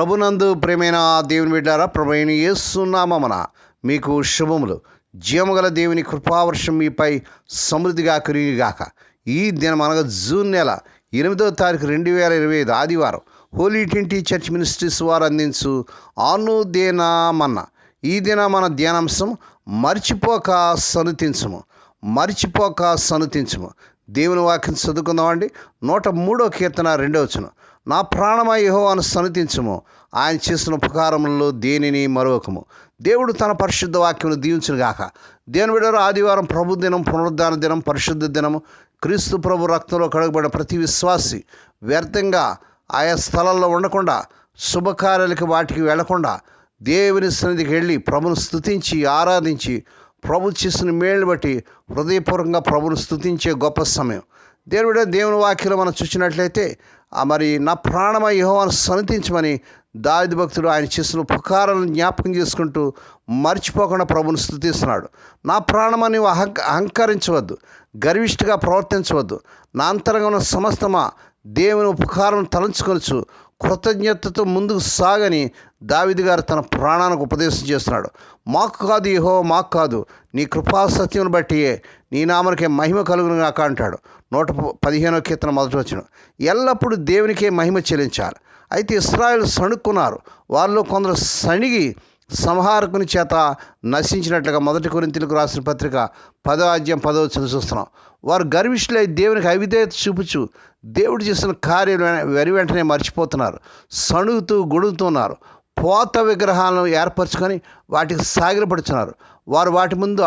ప్రభునందు ప్రేమైన దేవుని బిడ్డారా ప్రభుని ఏసునామన మీకు శుభములు. జీవగల దేవుని కృపావర్షం మీపై సమృద్ధిగా కురిగాక ఈ దినం అనగా జూన్ నెల ఎనిమిదో తారీఖు రెండు వేల ఇరవై ఐదు ఆదివారం హోలీ ట్వంటీ చర్చ్ మినిస్ట్రీస్ వారు అందించు ఆనుదేనామన్న. ఈ దిన మన ధ్యానాంశం మర్చిపోక సనుతించము. మర్చిపోక సనుతించము. దేవుని వాక్యం చదువుకుందామండి. నూట మూడో కీర్తన రెండో వచనం. నా ప్రాణమా యహోవాను సనుతించము ఆయన చేసిన ఉపకారములలో దేనిని మరొకము. దేవుడు తన పరిశుద్ధ వాక్యమును దీవించును గాక దేని విడరు ఆదివారం ప్రభు దినం పునరుద్ధాన దినం పరిశుద్ధ దినము. క్రీస్తు ప్రభు రక్తంలో కడగబడిన ప్రతి విశ్వాసి వ్యర్థంగా ఆయా స్థలాల్లో ఉండకుండా శుభకార్యాలకి వాటికి వెళ్ళకుండా దేవుని సన్నిధికి వెళ్ళి ప్రభును స్తుతించి ఆరాధించి ప్రభు చేసిన మేళ్ళు బట్టి హృదయపూర్వకంగా ప్రభును స్థుతించే గొప్ప సమయం. దేవుడే దేవుని వాక్యలో మనం చూసినట్లయితే ఆ మరి నా ప్రాణమ యహోవాను సన్నతించమని దావిది భక్తుడు ఆయన చేసిన ఉపకారాలను జ్ఞాపకం చేసుకుంటూ మర్చిపోకుండా ప్రభుని స్థుతిస్తున్నాడు నా ప్రాణమా నీవు అహంక అహంకరించవద్దు గర్విష్ఠగా ప్రవర్తించవద్దు. నా అంతరంగా ఉన్న సమస్తమా దేవుని ఉపకారం తలంచుకొనచ్చు కృతజ్ఞతతో ముందుకు సాగని దావిది గారు తన ప్రాణానికి ఉపదేశం చేస్తున్నాడు. మాకు కాదు యహో మాకు కాదు. నీ కృపా సత్యమును బట్టియే నీ నామనికే మహిమ కలుగును గాక అంటాడు. నూట పదిహేనో కీర్తన మొదటి వచ్చిన ఎల్లప్పుడూ దేవునికే మహిమ చెల్లించాలి. అయితే ఇస్రాయల్ సణుక్కున్నారు. వాళ్ళు కొందరు సణిగి సంహారకుని చేత నశించినట్లుగా మొదటి కొరింతలకు రాసిన పత్రిక పదో అధ్యాయం పదో చూస్తున్నాం. వారు గర్విష్ఠులై దేవునికి అవిధేయత చూపుచు దేవుడు చేసిన కార్యాలు వెరి వెంటనే మర్చిపోతున్నారు. సణుగుతూ గొడుగుతున్నారు పోత విగ్రహాలను ఏర్పరచుకొని వాటికి సాగిలపడుతున్నారు వారు వాటి ముందు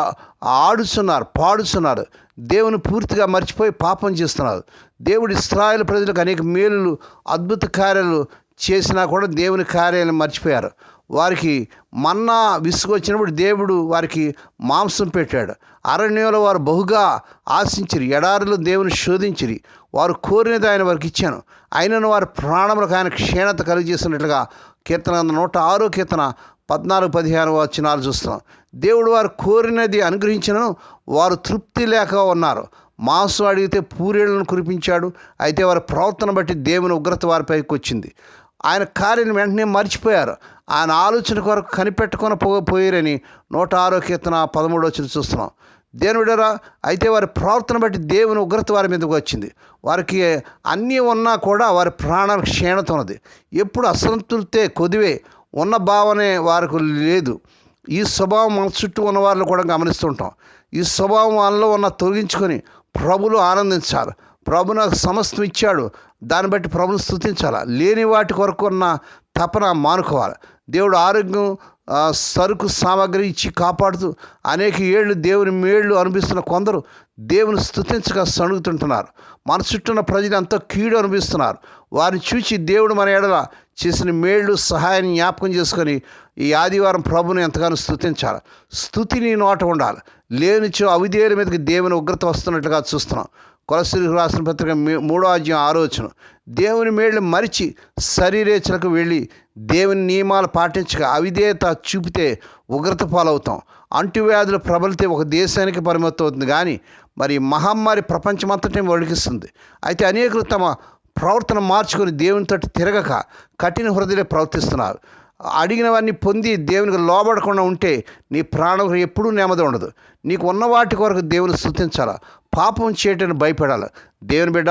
ఆడుచున్నారు పాడుచున్నారు. దేవుని పూర్తిగా మర్చిపోయి పాపం చేస్తున్నారు. దేవుడు ఇస్రాయల్ ప్రజలకు అనేక మేలులు అద్భుత కార్యాలు చేసినా కూడా దేవుని కార్యాలను మర్చిపోయారు. వారికి మన్నా విసుగొచ్చినప్పుడు దేవుడు వారికి మాంసం పెట్టాడు. అరణ్యంలో వారు బహుగా ఆశించిరి ఎడారిలో దేవుని శోధించిరి. వారు కోరినది ఆయన వారికి ఇచ్చాను. అయినను వారి ప్రాణములకు ఆయన క్షీణత కలిగజేసినట్లుగా కీర్తన నూట ఆరో కీర్తన పద్నాలుగు పదిహేను వచనాలు చూస్తున్నాం. దేవుడు వారు కోరినది అనుగ్రహించను వారు తృప్తి లేక ఉన్నారు. మాంసం అడిగితే పూరేళ్ళను కురిపించాడు. అయితే వారి ప్రవర్తన బట్టి దేవుని ఉగ్రత వారిపైకి వచ్చింది. ఆయన కార్యం వెంటనే మర్చిపోయారు. ఆయన ఆలోచన కొరకు కనిపెట్టుకొని పో పోయారని నూట ఆరో కీర్తన పదమూడు వచ్చిన చూస్తున్నాం. దేవుడరా అయితే వారి ప్రవర్తన బట్టి దేవుని ఉగ్రత వారి మీదకి వచ్చింది. వారికి అన్నీ ఉన్నా కూడా వారి ప్రాణ క్షీణత ఉన్నది. ఎప్పుడు అసంతృప్తే కొదివే ఉన్న భావనే వారికి లేదు. ఈ స్వభావం మన చుట్టూ ఉన్న వాళ్ళు కూడా గమనిస్తుంటాం ఈ స్వభావం వాళ్ళలో ఉన్న తొలగించుకొని ప్రభులు ఆనందించాలి. ప్రభు నాకు సమస్తం ఇచ్చాడు. దాన్ని బట్టి ప్రభుని స్థుతించాలి లేని వాటి కొరకు ఉన్న తపన మానుకోవాలి. దేవుడు ఆరోగ్యం సరుకు సామాగ్రి ఇచ్చి కాపాడుతూ అనేక ఏళ్ళు దేవుని మేళ్ళు అనిపిస్తున్న కొందరు దేవుని స్థుతించక సణుగుతుంటున్నారు. మన చుట్టూ ఉన్న ప్రజలు ఎంతో కీడు అనిపిస్తున్నారు వారిని చూసి దేవుడు మన ఎడల చేసిన మేళ్ళు సహాయాన్ని జ్ఞాపకం చేసుకొని ఈ ఆదివారం ప్రభుని ఎంతగానో స్థుతించాలి స్థుతి నీ నోట ఉండాలి. లేనిచో అవిధేయుల మీదకి దేవుని ఉగ్రత వస్తున్నట్లుగా చూస్తున్నాం. కొలసిరికి రాసిన పత్రిక మూడో అధ్యాయం ఆలోచన దేవుని మేళ్ళు మరిచి శరీరేచలకు వెళ్ళి దేవుని నియమాలు పాటించక అవిధేయత చూపితే ఉగ్రత పాలవుతాం. అంటువ్యాధులు ప్రబలితే ఒక దేశానికి పరిమితం అవుతుంది. కానీ మరి మహమ్మారి ప్రపంచమంతటే వణికిస్తుంది. అయితే అనేకులు తమ ప్రవర్తన మార్చుకొని దేవునితో తిరగక కఠిన హృదయలే ప్రవర్తిస్తున్నారు. అడిగినవన్నీ పొంది దేవునికి లోబడకుండా ఉంటే నీ ప్రాణం ఎప్పుడూ నెమ్మది ఉండదు. నీకు ఉన్న వాటి కొరకు దేవుని స్థుతించాలా పాపం చేయటానికి భయపడాలి? దేవుని బిడ్డ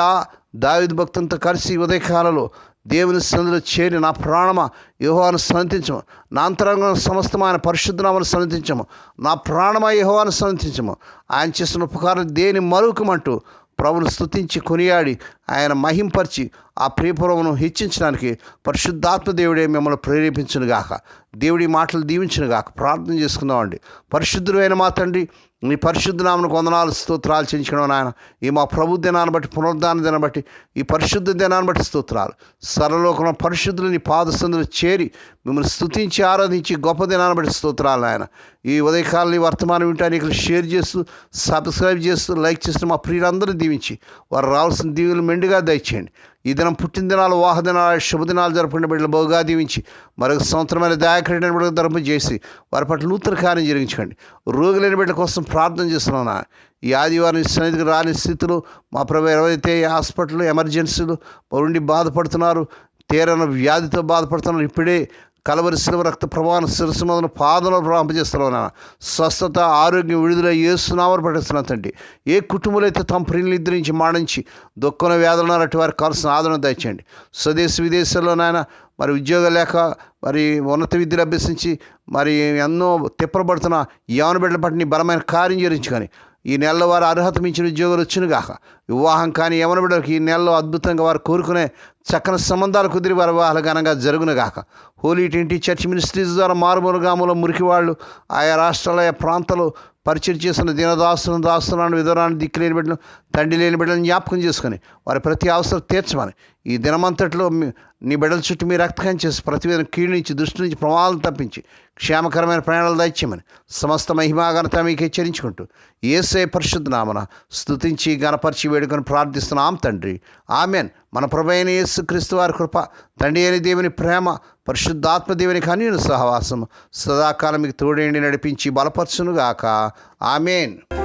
దావిద భక్తులతో కలిసి ఉదయకాలలో దేవుని సన్నిధిలో చేరి నా ప్రాణమా యహోవాను సన్నతించము నా అంతరంగం సమస్తమైన పరిశుద్ధనామను సన్నతించము నా ప్రాణమా యహోవాను సన్నతించము ఆయన చేసిన ఉపకారం దేని మరుకమంటూ ప్రభును స్తుతించి కొనియాడి ఆయన మహింపరిచి ఆ ప్రియపురమును హెచ్చించడానికి పరిశుద్ధాత్మ దేవుడే మిమ్మల్ని ప్రేరేపించును గాక దేవుడి మాటలు దీవించును గాక ప్రార్థన చేసుకుందామండి. పరిశుద్ధుడైన మా తండ్రి నీ పరిశుద్ధనామను కొందనాలు స్తోత్రాలు చెల్లించడం నాయన. ఈ మా ప్రభు దినాన్ని బట్టి పునరుద్ధాన దినాన్ని బట్టి ఈ పరిశుద్ధ దినాన్ని బట్టి స్తోత్రాలు. సరలోకం పరిశుద్ధులు నీ పాదసందులు చేరి మిమ్మల్ని స్తుతించి ఆరాధించి గొప్ప దినాన్ని బట్టి స్తోత్రాలు ఆయన ఈ ఉదయకాలని వర్తమానం వర్తమానం వింటానికి షేర్ చేస్తూ సబ్స్క్రైబ్ చేస్తూ లైక్ చేస్తూ మా ప్రియులందరూ దీవించి వారు రావాల్సిన దీవులు మెండుగా దయచేయండి. ఈ దినం పుట్టినదినాలు వాహదినాలు శుభదినాలు జరుపుకునే బిడ్డలు బహుగా దీవించి మరొక సంవత్సరమైన దయాకరణ బిడ్డలు ధర్మ చేసి వారి పట్ల నూతన కార్యం జరిగించండి రోగులైన బిడ్డల కోసం ప్రార్థన చేస్తున్నాను ఈ ఆదివారం సన్నిధికి రాని స్థితిలో మా ప్రభు ఎవరైతే హాస్పిటల్ ఎమర్జెన్సీలు ఉండి బాధపడుతున్నారు తీరన వ్యాధితో బాధపడుతున్నారు ఇప్పుడే కలవరి శిలువ రక్త ప్రవాహం శిరస్సు మొదలు పాదంలో ప్రవహింపజేస్తున్నావు నాన్న స్వస్థత ఆరోగ్యం విడుదల ఏసునామని పట్టిస్తున్నా తండ్రి. ఏ కుటుంబంలో అయితే తమ ప్రియులు నిద్రించి మాడించి దుఃఖంలో వేదన అటు వారికి కావాల్సిన ఆదరణ దయచేయండి. స్వదేశ విదేశాల్లో నాయన మరి ఉద్యోగం లేక మరి ఉన్నత విద్యలు అభ్యసించి మరి ఎన్నో తిప్పబడుతున్న యవన బిడ్డల పట్ల బలమైన కార్యం చేయించుకొని ఈ నెలలో వారు అర్హత మించిన ఉద్యోగాలు వచ్చినగాక వివాహం కానీ యవన బిడ్డలకు ఈ నెలలో అద్భుతంగా వారు కోరుకునే చక్కని సంబంధాలు కుదిరి వారి వివాహాలు ఘనంగా జరుగునుగాక. హోలీ ట్వంటీ చర్చ్ మినిస్ట్రీస్ ద్వారా మారుమూల గ్రామంలో మురికి వాళ్ళు ఆయా రాష్ట్రాల ఆయా ప్రాంతాలు పరిచయం చేసిన దీనదాసులను దాస్తున్నాను విధురాన్ని దిక్కు లేని బిడ్డలు తండ్రి లేని బిడ్డలను జ్ఞాపకం చేసుకొని వారి ప్రతి అవసరం తీర్చమని ఈ దినమంతట్లో నీ బిడ్డల చుట్టూ మీ రక్తకం చేసి ప్రతి విధంగా కీడు నుంచి దృష్టి నుంచి ప్రమాదం తప్పించి క్షేమకరమైన ప్రయాణాలు దయచేయమని సమస్త మహిమాఘనత మీకు హెచ్చరించుకుంటూ ఏసే పరిశుద్ధ నామన స్థుతించి గణపరిచి వేడుకొని ప్రార్థిస్తున్నాం తండ్రి. ఆమెన్. మన ప్రభైన యేసుక్రీస్తు వారి కృప తండ్రి అని దేవుని ప్రేమ పరిశుద్ధాత్మ దేవుని కానీ సహవాసం సదాకాలం మీకు తోడేండి నడిపించి బలపరచునుగాక. ఆమెన్.